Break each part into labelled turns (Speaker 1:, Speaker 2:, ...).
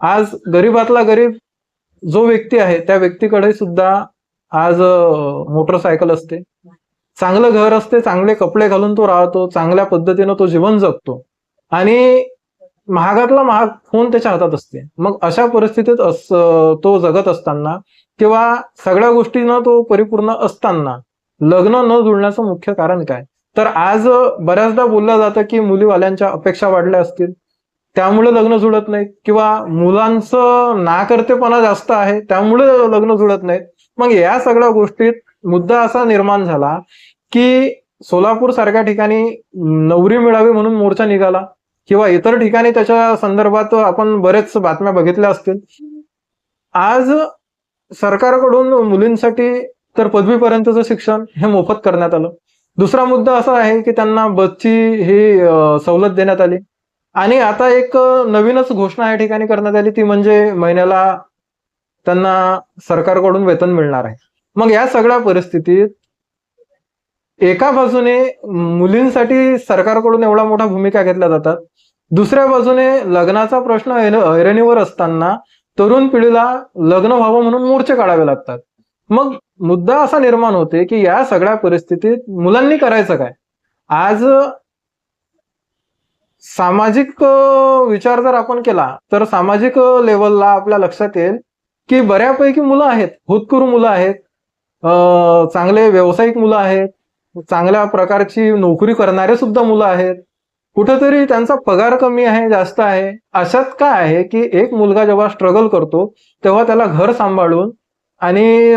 Speaker 1: आज गरीबातला गरीब जो व्यक्ती आहे त्या व्यक्तीकडे सुद्धा आज मोटरसायकल असते. चांगलं घर असते चांगले कपडे घालून तो राहतो चांगल्या पद्धतीनं तो जीवन जगतो. आणि महागातला महाग फोन त्याच्या हातात असते. मग अशा परिस्थितीत अस तो जगत असताना किंवा सगळ्या गोष्टीनं तो परिपूर्ण असताना लग्न न जुळण्याचं मुख्य कारण काय? तर आज बऱ्याचदा बोललं जातं की मुलीवाल्यांच्या अपेक्षा वाढल्या असतील. त्यामुळे लग्न जुळत नाहीत. किंवा मुलांचं नाकर्तेपणा जास्त आहे त्यामुळे लग्न जुळत नाहीत. मग या सगळ्या गोष्टीत मुद्दा असा निर्माण झाला की सोलापूर सारख्या ठिकाणी नवरी मिळावी म्हणून मोर्चा निघाला. किंवा इतर ठिकाणी त्याच्या संदर्भात आपण बरेच बातम्या बघितल्या असतील. आज सरकारकडून मुलींसाठी तर पदवीपर्यंतचं शिक्षण हे मोफत करण्यात आलं. दुसरा मुद्दा असा आहे की त्यांना बसची ही सवलत देण्यात आली. आणि आता एक नवीनच घोषणा या ठिकाणी करण्यात आली. ती म्हणजे महिन्याला त्यांना सरकारकडून वेतन मिळणार आहे. मग या सगळ्या परिस्थितीत एका बाजूने मुलींसाठी सरकारकडून एवढा मोठा भूमिका घेतल्या जातात. दुसऱ्या बाजूने लग्नाचा प्रश्न हैरणीवर असताना तरुण पिढीला लग्न व्हावं म्हणून मोर्चे काढावे लागतात. मग मुद्दा असा निर्माण होते की या सगळ्या परिस्थितीत मुलांनी करायचं काय? आज सामाजिक विचार जर आपण केला तर सामाजिक लेवलला आपल्या लक्षात येईल की बऱ्यापैकी मुलं आहेत. हुतकुरू मुलं आहेत. चांगले व्यावसायिक मुलं आहेत. चांगल्या प्रकारची नोकरी करणारे सुद्धा मुलं आहेत. कुठेतरी त्यांचा पगार कमी आहे जास्त आहे. अशात काय आहे की एक मुलगा जेव्हा स्ट्रगल करतो तेव्हा त्याला घर सांभाळून आणि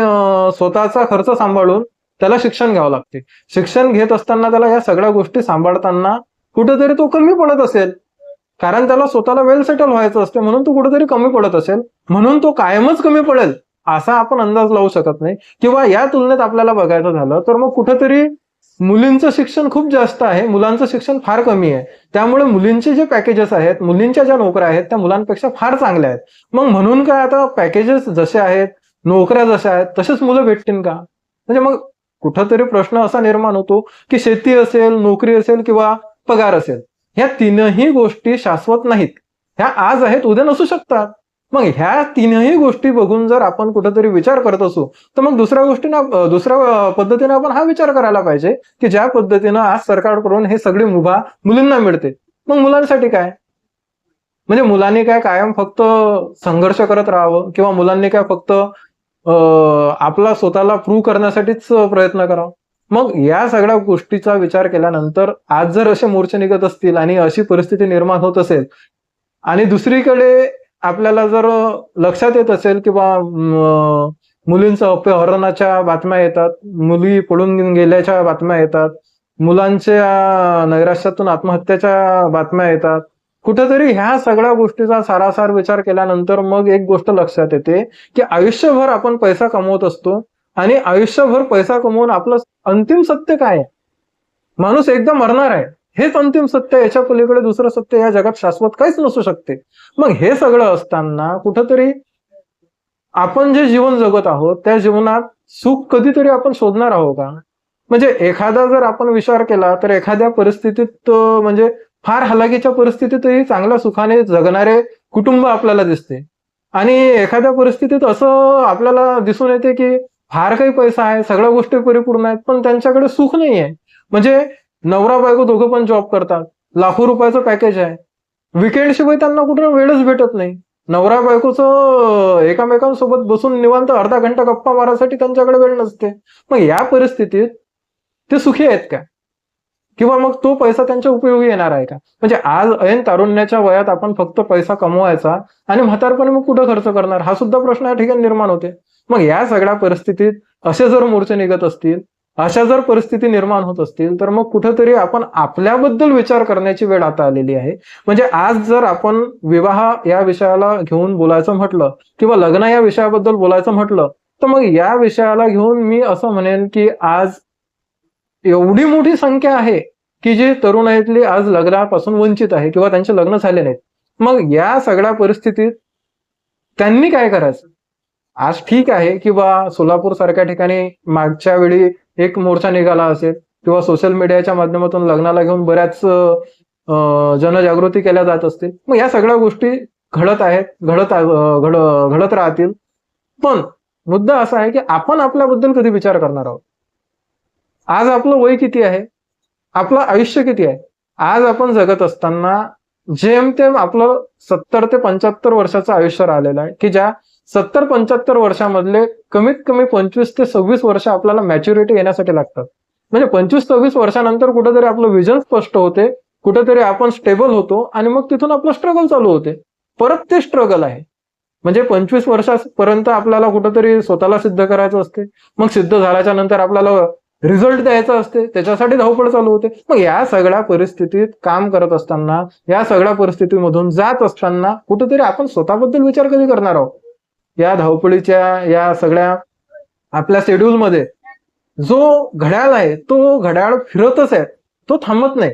Speaker 1: स्वतःचा खर्च सांभाळून त्याला शिक्षण घ्यावं लागते. शिक्षण घेत असताना त्याला या सगळ्या गोष्टी सांभाळताना कुठेतरी तो कमी पडत असेल. कारण त्याला स्वतःला वेल सेटल व्हायचं असते म्हणून तो कुठेतरी कमी पडत असेल. म्हणून तो कायमच कमी पडेल असा आपण अंदाज लावू शकत नाही. किंवा या तुलनेत आपल्याला बघायचं झालं तर मग कुठेतरी मुलींचं शिक्षण खूप जास्त आहे. मुलांचं शिक्षण फार कमी आहे. त्यामुळे मुलींचे जे पॅकेजेस आहेत मुलींच्या ज्या नोकऱ्या आहेत त्या मुलांपेक्षा फार चांगल्या आहेत. मग म्हणून काय आता पॅकेजेस जसे आहेत नोकऱ्या जशा आहेत तसेच मुलं भेटतील का? म्हणजे मग कुठंतरी प्रश्न असा निर्माण होतो की शेती असेल नोकरी असेल किंवा पगार असेल. ह्या तीनही गोष्टी शाश्वत नाहीत. ह्या आज आहेत उद्या नसू शकतात. मग ह्या तीनही गोष्टी बघून जर आपण कुठेतरी विचार करत असू तर मग दुसऱ्या गोष्टीनं दुसऱ्या पद्धतीनं पद्धतीने आपण हा विचार करायला पाहिजे की ज्या पद्धतीनं आज सरकारकडून हे सगळी मुभा मुलींना मिळते. मग मुलांसाठी काय? म्हणजे मुलांनी काय कायम फक्त संघर्ष करत राहावं किंवा मुलांनी काय फक्त आपला स्वतःला प्रूव्ह करण्यासाठीच प्रयत्न करावा? मग या सगळ्या गोष्टीचा विचार केल्यानंतर आज जर असे मोर्चे निघत असतील आणि अशी परिस्थिती निर्माण होत असेल आणि दुसरीकडे आपल्याला जर लक्षात येत असेल किंवा मुलींचं अपहरणाच्या बातम्या येतात मुली पळून गेल्याच्या बातम्या येतात मुलांच्या नैराश्यातून आत्महत्याच्या बातम्या येतात कुठेतरी ह्या सगळ्या गोष्टीचा सारासार विचार केल्यानंतर मग एक गोष्ट लक्षात येते की आयुष्यभर आपण पैसा कमवत असतो आणि आयुष्यभर पैसा कमवून आपलं अंतिम सत्य काय आहे? माणूस एकदा मरणार आहे. हेच अंतिम सत्य याच्या पलीकडे दुसरं सत्य या जगात शाश्वत काहीच नसू शकते. मग हे सगळं असताना कुठंतरी आपण जे जीवन जगत आहोत त्या जीवनात सुख कधीतरी आपण शोधणार आहोत का? म्हणजे एखादा जर आपण विचार केला तर एखाद्या परिस्थितीत म्हणजे फार हलाखीच्या परिस्थितीतही चांगल्या सुखाने जगणारे कुटुंब आपल्याला दिसते. आणि एखाद्या परिस्थितीत असं आपल्याला दिसून येते की फार काही पैसा आहे सगळ्या गोष्टी परिपूर्ण आहेत पण त्यांच्याकडे सुख नाही आहे. म्हणजे नवरा बायको दोघं पण जॉब करतात लाखो रुपयाचं पॅकेज आहे. विकेंड शिवाय त्यांना कुठं वेळच भेटत नाही. नवरा बायकोचं एकामेकांसोबत बसून निवांत अर्धा घंटा गप्पा मारायसाठी त्यांच्याकडे वेळ नसते. मग या परिस्थितीत ते सुखी आहेत का? किंवा मग तो पैसा त्यांच्या उपयोगी येणार आहे का? म्हणजे आज ऐन तारुण्याच्या वयात आपण फक्त पैसा कमवायचा आणि म्हातारपणे मग कुठं खर्च करणार? हा सुद्धा प्रश्न या ठिकाणी निर्माण होते. मग या सगळ्या परिस्थितीत असे जर मोर्चे निघत असतील अशा जर परिस्थिती निर्माण होत असतील तर मग कुठंतरी आपण आपल्याबद्दल विचार करण्याची वेळ आता आलेली आहे. म्हणजे आज जर आपण विवाह या विषयाला घेऊन बोलायचं म्हटलं किंवा लग्न या विषयाबद्दल बोलायचं म्हटलं तर मग या विषयाला घेऊन मी असं म्हणेन की आज एवढी मोठी संख्या आहे की जी तरुणाईतली आज लग्नापासून वंचित आहे किंवा त्यांचे लग्न झाले नाहीत. मग या सगळ्या परिस्थितीत त्यांनी काय करायचं? आज ठीक आहे किंवा सोलापूर सारख्या ठिकाणी मागच्या वेळी एक मोर्चा निघाला असेल किंवा सोशल मीडियाच्या माध्यमातून लग्नाला घेऊन बऱ्याच जनजागृती केल्या जात असतील. मग या सगळ्या गोष्टी घडत आहेत घडत घड घडत राहतील. पण मुद्दा असा आहे की आपण आपल्याबद्दल कधी विचार करणार आहोत? आज आपलं वय किती आहे? आपलं आयुष्य किती आहे? आज आपण जगत असताना जेमतेम आपलं सत्तर ते पंच्याहत्तर वर्षाचं आयुष्य राहिलेलं आहे की ज्या सत्तर पंच्याहत्तर वर्षामधले कमीत कमी पंचवीस ते सव्वीस वर्ष आपल्याला मॅच्युरिटी येण्यासाठी लागतात. म्हणजे पंचवीस सव्वीस वर्षानंतर कुठेतरी आपलं विजन स्पष्ट होते कुठेतरी आपण स्टेबल होतो आणि मग तिथून आपलं स्ट्रगल चालू होते. परत ते स्ट्रगल आहे. म्हणजे पंचवीस वर्षापर्यंत आपल्याला कुठेतरी स्वतःला सिद्ध करायचं असते मग सिद्ध झाल्याच्यानंतर आपल्याला रिझल्ट द्यायचा असते त्याच्यासाठी धावपळ चालू होते. मग या सगळ्या परिस्थितीत काम करत असताना या सगळ्या परिस्थितीमधून जात असताना कुठेतरी आपण स्वतःबद्दल विचार कधी करणार आहोत? या धावपळीच्या या सगळ्या आपल्या शेड्यूलमध्ये जो घड्याळ आहे तो घड्याळ फिरतच आहे. तो थांबत नाही.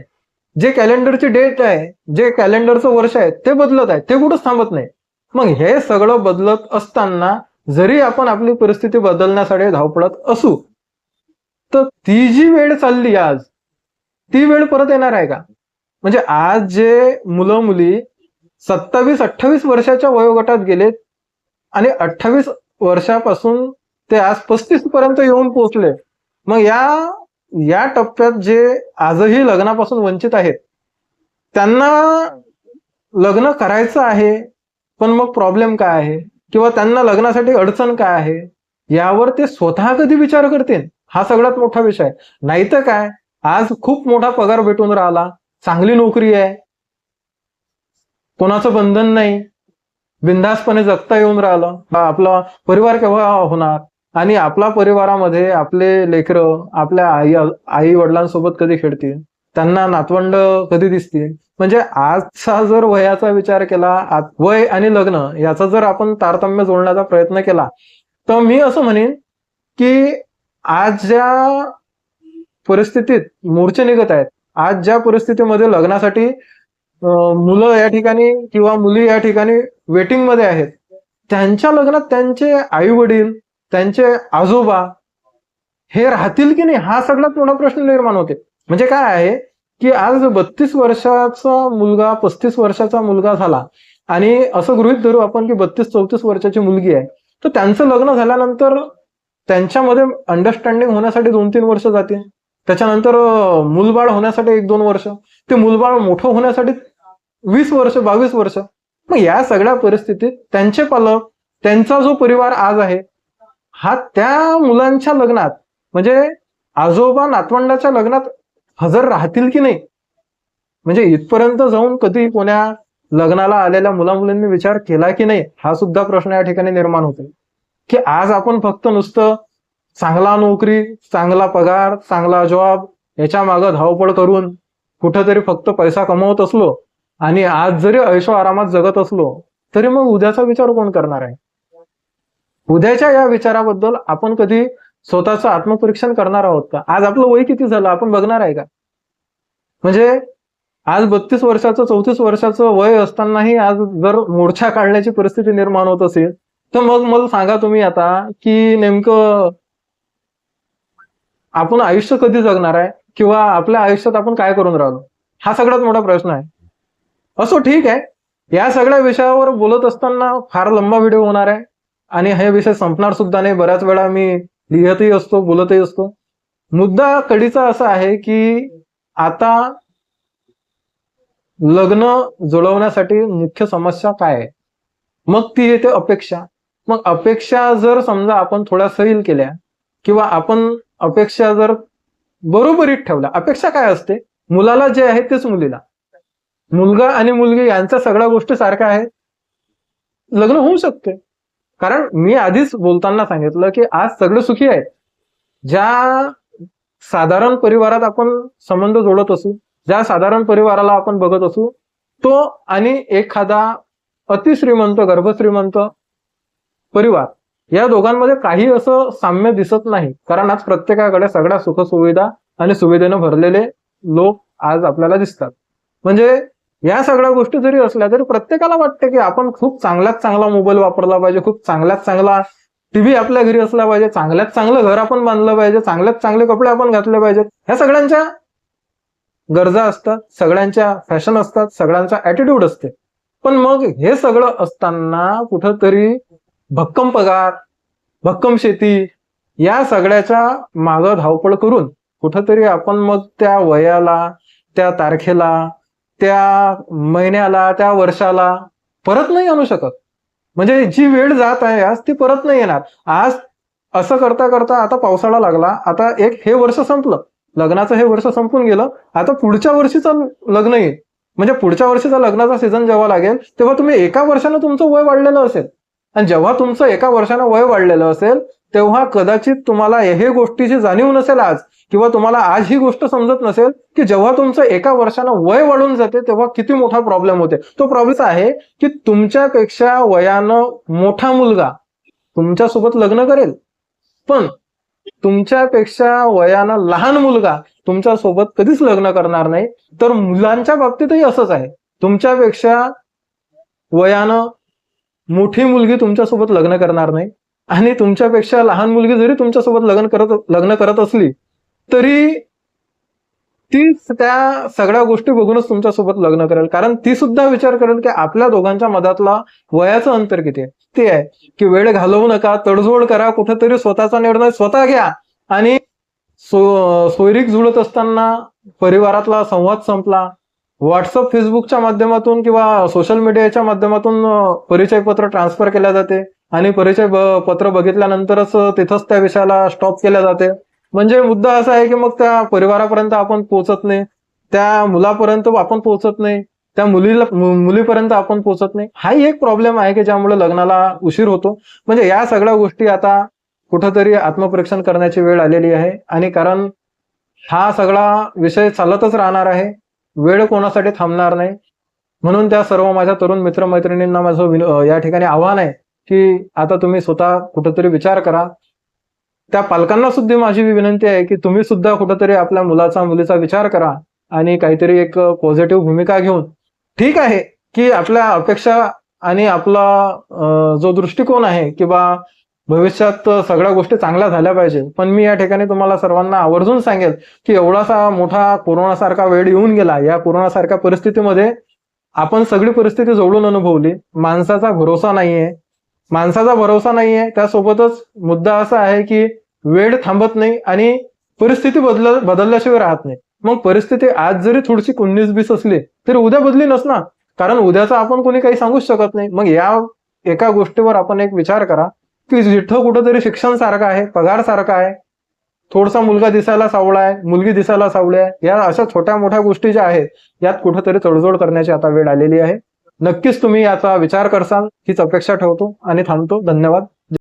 Speaker 1: जे कॅलेंडरची डेट आहे जे कॅलेंडरचं वर्ष आहे ते बदलत आहे. ते कुठंच थांबत नाही. मग हे सगळं बदलत असताना जरी आपण आपली परिस्थिती बदलण्यासाठी धावपळत असू तर ती जी वेळ चालली आज ती वेळ परत येणार आहे का? म्हणजे आज जे मुलं मुली सत्तावीस अठ्ठावीस वर्षाच्या वयोगटात गेलेत आणि अठ्ठावीस वर्षापासून ते आज पस्तीस पर्यंत येऊन पोहोचले. मग या या टप्प्यात जे आजही लग्नापासून वंचित आहेत त्यांना लग्न करायचं आहे पण मग प्रॉब्लेम काय आहे? किंवा त्यांना लग्नासाठी अडचण काय आहे? यावर ते स्वतः कधी विचार करतील? हा सगळ्यात मोठा विषय. नाही नाहीतर काय? आज खूप मोठा पगार भेटून राहिला. चांगली नोकरी आहे. कोणाचं बंधन नाही. बिंदासपणे जगता येऊन राहिलं. आपला परिवार केव्हा होणार? आणि आपल्या परिवारामध्ये आपले लेकरं आपल्या आई आई वडिलांसोबत कधी खेळतील? त्यांना नातवंड कधी दिसतील? म्हणजे आजचा जर वयाचा विचार केला वय आणि लग्न याचा जर आपण तारतम्य जोडण्याचा प्रयत्न केला तर मी असं म्हणेन की आज ज्या परिस्थितीत मोर्चे निघत आहेत आज ज्या परिस्थितीमध्ये लग्नासाठी मुलं या ठिकाणी किंवा मुली या ठिकाणी वेटिंगमध्ये आहेत. त्यांच्या लग्नात त्यांचे आई वडील त्यांचे आजोबा हे राहतील की नाही हा सगळ्यात मोठा प्रश्न निर्माण होते. म्हणजे काय आहे की आज बत्तीस वर्षाचा मुलगा पस्तीस वर्षाचा मुलगा झाला आणि असं गृहित धरू आपण की बत्तीस चौतीस वर्षाची मुलगी आहे. तर त्यांचं लग्न झाल्यानंतर त्यांच्यामध्ये अंडरस्टँडिंग होण्यासाठी दोन तीन वर्ष जाते त्याच्यानंतर मूलबाळ होण्यासाठी एक दोन वर्ष ते मूलबाळ मोठं होण्यासाठी वीस वर्ष बावीस वर्ष. मग या सगळ्या परिस्थितीत त्यांचे पालक त्यांचा जो परिवार आज आहे हा त्या मुलांच्या लग्नात म्हणजे आजोबा नातवंडाच्या लग्नात हजर राहतील की नाही? म्हणजे इथपर्यंत जाऊन कधी कोण्या लग्नाला आलेल्या मुला मुलींनी विचार केला की नाही हा सुद्धा प्रश्न या ठिकाणी निर्माण होतो की आज आपण फक्त नुसतं चांगला नोकरी चांगला पगार चांगला जॉब याच्या मागं धावपळ करून कुठंतरी फक्त पैसा कमवत असलो आणि आज जरी ऐशो आरामात जगत असलो तरी मग उद्याचा विचार कोण करणार आहे? उद्याच्या या विचाराबद्दल आपण कधी स्वतःचं आत्मपरीक्षण करणार आहोत का? आज आपलं वय किती झालं? आपण बघणार आहे का? म्हणजे आज बत्तीस वर्षाचं चौतीस वर्षाचं वय असतानाही आज जर मोर्चा काढण्याची परिस्थिती निर्माण होत असेल तर मग मला सांगा तुम्ही आता की नेमकं आपण आयुष्य कधी जगणार आहे? किंवा आपल्या आयुष्यात आपण काय करून राहिलो? हा सगळ्यात मोठा प्रश्न आहे. असो ठीक आहे. या सगळ्या विषयावर बोलत असताना फार लंबा व्हिडिओ होणार आहे. आणि हे विषय संपणार सुद्धा नाही. बऱ्याच वेळा मी लिहितही असतो बोलतही असतो. मुद्दा कडीचा असा आहे की आता लग्न जुळवण्यासाठी मुख्य समस्या काय आहे? मग ती येते अपेक्षा. मग अपेक्षा जर समजा आपण थोड्या सैल केल्या किंवा आपण अपेक्षा जर बरोबरीत ठेवल्या अपेक्षा काय असते? मुलाला जे आहे तेच मुलीला. मुलगा आणि मुलगी यांचा सगळ्या गोष्टी सारख्या आहेत. लग्न होऊ शकते. कारण मी आधीच बोलताना सांगितलं की आज सगळे सुखी आहेत ज्या साधारण परिवारात आपण संबंध जोडत असू ज्या साधारण परिवाराला आपण बघत असू तो आणि एखादा अतिश्रीमंत गर्भश्रीमंत परिवार या दोघांमध्ये काही असं साम्य दिसत नाही. कारण आज प्रत्येकाकडे सगळ्या सुखसुविधा आणि सुविधेनं भरलेले लोक आज आपल्याला दिसतात. म्हणजे या सगळ्या गोष्टी जरी असल्या तरी प्रत्येकाला वाटते की आपण खूप चांगल्यात चांगला मोबाईल वापरला पाहिजे खूप चांगल्यात चांगला टीव्ही आपल्या घरी असला पाहिजे चांगल्यात चांगलं घर आपण बांधलं पाहिजे चांगल्यात चांगले कपडे आपण घातले पाहिजेत. ह्या सगळ्यांच्या गरजा असतात सगळ्यांच्या फॅशन असतात सगळ्यांचा ऍटिट्यूड असते. पण मग हे सगळं असताना कुठंतरी भक्कम पगार भक्कम शेती या सगळ्याच्या मागं धावपळ करून कुठंतरी आपण मग त्या वयाला त्या तारखेला त्या महिन्याला त्या वर्षाला परत नाही आणू शकत. म्हणजे जी वेळ जात आहे आज ती परत नाही येणार. आज असं करता करता आता पावसाळा लागला आता एक हे वर्ष संपलं. लग्नाचं हे वर्ष संपून गेलं आता पुढच्या वर्षीचं लग्न येईल. म्हणजे पुढच्या वर्षीचा लग्नाचा सीझन जेव्हा लागेल तेव्हा तुम्ही एका वर्षानं तुमचं वय वाढलेलं असेल. आणि जेव्हा तुमचं एका वर्षानं वय वाढलेलं असेल तेव्हा कदाचित तुम्हाला हे गोष्टीची जाणीव नसेल आज किंवा तुम्हाला आज ही गोष्ट समजत नसेल की जेव्हा तुमचं एका वर्षानं वय वाढून जाते तेव्हा किती मोठा प्रॉब्लेम होते. तो प्रॉब्लेम आहे की तुमच्यापेक्षा वयानं मोठा मुलगा तुमच्यासोबत लग्न करेल. पण तुमच्यापेक्षा वयानं लहान मुलगा तुमच्यासोबत कधीच लग्न करणार नाही. तर मुलांच्या बाबतीतही असंच आहे. तुमच्यापेक्षा वयानं मोठी मुलगी तुमच्यासोबत लग्न करणार नाही आणि तुमच्यापेक्षा लहान मुलगी जरी तुमच्यासोबत लग्न करत लग्न करत असली तरी ती त्या सगळ्या गोष्टी बघूनच तुमच्यासोबत लग्न करेल. कारण ती सुद्धा विचार करेल की आपल्या दोघांच्या मधातला वयाचं अंतर किती आहे? ते आहे की वेळ घालवू नका तडजोड करा कुठेतरी स्वतःचा निर्णय स्वतः घ्या. आणि सो सोयरीक जुळत असताना परिवारातला संवाद संपला व्हॉट्सअप फेसबुकच्या माध्यमातून किंवा सोशल मीडियाच्या माध्यमातून परिचय पत्र ट्रान्सफर केल्या जाते. आणि परिचय पत्र बघितल्यानंतरच तिथंच त्या विषयाला स्टॉप केल्या जाते. म्हणजे मुद्दा असा आहे की मग त्या परिवारापर्यंत आपण पोहोचत नाही. त्या मुलापर्यंत आपण पोहोचत नाही. त्या मुलीला मुलीपर्यंत आपण पोहोचत नाही. हाही एक प्रॉब्लेम आहे की ज्यामुळे लग्नाला उशीर होतो. म्हणजे या सगळ्या गोष्टी आता कुठंतरी आत्मपरीक्षण करण्याची वेळ आलेली आहे. आणि कारण हा सगळा विषय चालतच राहणार आहे. वेळ कोणासाठी थांबणार नाही. म्हणून त्या सर्व माझ्या तरुण मित्रमैत्रिणींना माझं या ठिकाणी आव्हान आहे की आता तुम्ही स्वतः कुठंतरी विचार करा. त्या पालकांना सुद्धा माझी विनंती आहे की तुम्ही सुद्धा कुठंतरी आपल्या मुलाचा मुलीचा विचार करा आणि काहीतरी एक पॉझिटिव्ह भूमिका घेऊन. ठीक आहे की आपल्या अपेक्षा आणि आपला जो दृष्टिकोन आहे किंवा भविष्यात सगळ्या गोष्टी चांगल्या झाल्या पाहिजे. पण मी या ठिकाणी तुम्हाला सर्वांना आवर्जून सांगेल की एवढासा मोठा कोरोनासारखा वेळ येऊन गेला या कोरोनासारख्या परिस्थितीमध्ये आपण सगळी परिस्थिती जवळून अनुभवली. माणसाचा भरोसा नाहीये. माणसाचा भरोसा नाहीये. त्यासोबतच मुद्दा असा आहे की वेळ थांबत नाही आणि परिस्थिती बदल बदलल्याशिवाय राहत नाही. मग परिस्थिती आज जरी थोडीशी कुन्नीस बीस असली तरी उद्या बदली नसणार. कारण उद्याचा आपण कोणी काही सांगूच शकत नाही. मग या एका गोष्टीवर आपण एक विचार करा. की जिथं कुठंतरी शिक्षण सारखं आहे पगार सारखा आहे थोडसा मुलगा दिसायला सावळा आहे मुलगी दिसायला सावळी आहे या अशा छोट्या मोठ्या गोष्टी ज्या आहेत यात कुठंतरी तडजोड करण्याची आता वेळ आलेली आहे. नक्कीच तुम्ही याचा विचार करसाल हीच अपेक्षा ठेवतो आणि थांबतो. धन्यवाद.